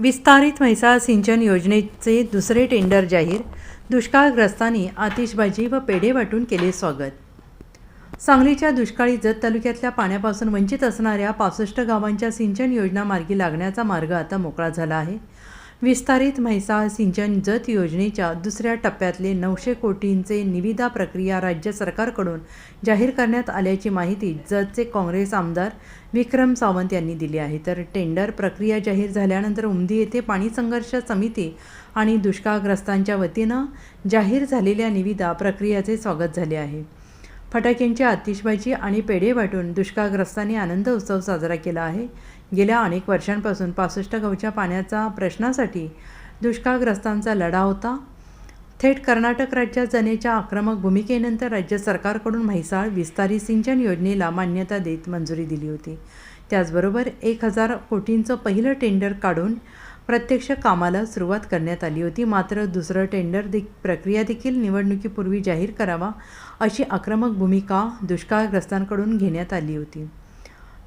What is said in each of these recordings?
विस्तारित म्हैसाळ सिंचन योजनेचे दुसरे टेंडर जाहीर दुष्काळग्रस्तांनी आतिषबाजी व पेढे वाटून केले स्वागत. सांगलीच्या दुष्काळी जत तालुक्यातल्या पाण्यापासून वंचित असणाऱ्या पासष्ट गावांच्या सिंचन योजना मार्गी लागण्याचा मार्ग आता मोकळा झाला आहे. विस्तारित म्हैसाळ सिंचन जत योजनेच्या दुसऱ्या टप्प्यातले नऊशे कोटींचे निविदा प्रक्रिया राज्य सरकारकडून जाहीर करण्यात आल्याची माहिती जतचे काँग्रेस आमदार विक्रम सावंत यांनी दिली आहे. तर टेंडर प्रक्रिया जाहीर झाल्यानंतर उमदी येथे पाणी संघर्ष समिती आणि दुष्काळग्रस्तांच्या वतीनं जाहीर झालेल्या निविदा प्रक्रियाचे स्वागत झाले आहे. फटाक्यांची आतिषबाजी आणि पेढे वाटून दुष्काळग्रस्तांनी आनंद उत्सव साजरा केला आहे. गेल्या अनेक वर्षांपासून पासष्ट गावच्या पाण्याचा प्रश्नासाठी दुष्काळग्रस्तांचा लढा होता. थेट कर्नाटक राज्यात जनेच्या आक्रमक भूमिकेनंतर राज्य सरकारकडून म्हैसाळ विस्तारी सिंचन योजनेला मान्यता देत मंजुरी दिली होती. त्याचबरोबर एक हजार कोटींचं पहिलं टेंडर काढून प्रत्यक्ष कामाला सुरुवात करण्यात आली होती. मात्र दुसरं टेंडर दे प्रक्रिया देखील निवडणुकीपूर्वी जाहीर करावा अशी आक्रमक भूमिका दुष्काळग्रस्तांकडून घेण्यात आली होती.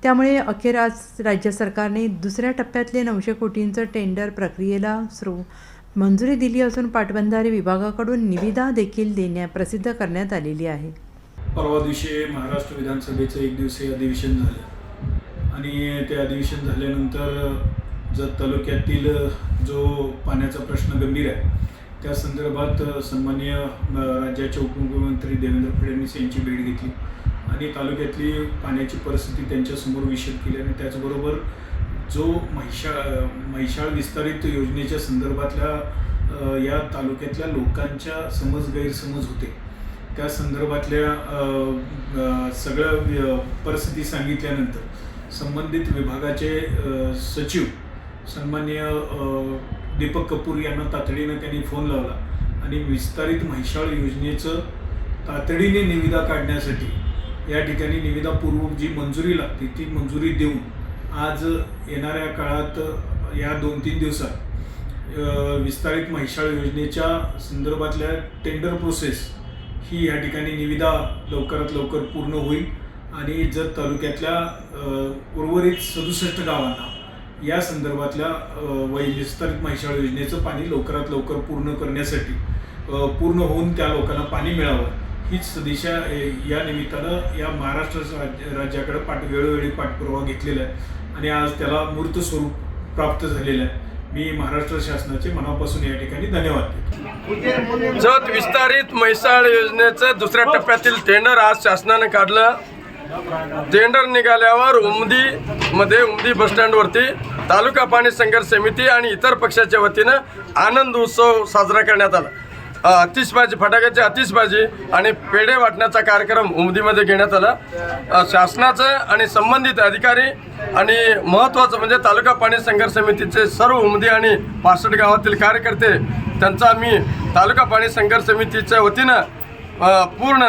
त्यामुळे अखेर आज राज्य सरकारने दुसऱ्या टप्प्यातले नऊशे कोटींचं टेंडर प्रक्रियेला सुरू मंजुरी दिली असून पाटबंधारे विभागाकडून निविदा देखील देण्या प्रसिद्ध करण्यात आलेली आहे. परवा दिवशी महाराष्ट्र विधानसभेचं एक दिवसीय अधिवेशन झालं. आणि ते अधिवेशन झाल्यानंतर जत तालुक्यातील जो पाण्याचा प्रश्न गंभीर आहे त्या संदर्भात सन्माननीय राज्याचे उपमुख्यमंत्री देवेंद्र फडणवीस यांची भेट घेतली आणि तालुक्यातली पाण्याची परिस्थिती त्यांच्यासमोर विषद केली आणि त्याचबरोबर जो महिषाळ महिषाळ विस्तारित योजनेच्या संदर्भातल्या या तालुक्यातल्या लोकांच्या समज गैरसमज होते. त्या संदर्भातल्या सगळ्या परिस्थिती सांगितल्यानंतर संबंधित विभागाचे सचिव सन्मान्य दीपक कपूर यांना तातडीनं त्यांनी फोन लावला. आणि विस्तारित म्हैशाळ योजनेचं तातडीने निविदा काढण्यासाठी या ठिकाणी निविदापूर्वक जी मंजुरी लागते ती मंजुरी देऊन आज येणाऱ्या काळात या दोन तीन दिवसात विस्तारित म्हैशाळ योजनेच्या संदर्भातल्या टेंडर प्रोसेस ही या ठिकाणी निविदा लवकरात लवकर पूर्ण होईल. आणि जत तालुक्यातल्या उर्वरित सदुसष्ट गावांना या संदर्भातल्या अ, विस्तारित म्हैशाळ योजनेचं पाणी लवकरात लवकर पूर्ण करण्यासाठी पूर्ण होऊन त्या लोकांना पाणी मिळावं. हीच सदिशा या निमित्तानं या महाराष्ट्र राज्य- राज्याकडे पाठ वेळोवेळी पाठपुरावा घेतलेला आहे आणि आज त्याला मूर्त स्वरूप प्राप्त झालेलं आहे. मी महाराष्ट्र शासनाचे मनापासून या ठिकाणी धन्यवाद जत विस्तारित म्हैसाळ योजनेचं दुसऱ्या टप्प्यातील टेंडर आज शासनाने काढलं. टेंडर निघाल्यावर उमदी मध्ये उमदी बसस्टँडवरती तालुका पाणी संघर्ष समिती आणि इतर पक्षाच्या वतीनं आनंद उत्सव साजरा करण्यात आला. आतिषबाजी फटाक्याची आतिषबाजी आणि पेढे वाटण्याचा कार्यक्रम उमदीमध्ये घेण्यात आला. शासनाचं आणि संबंधित अधिकारी आणि महत्त्वाचं म्हणजे तालुका पाणी संघर्ष समितीचे सर्व उमदी आणि पासष्ट गावातील कार्यकर्ते त्यांचा मी तालुका पाणी संघर्ष समितीच्या वतीनं पूर्ण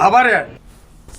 आभारी आहे.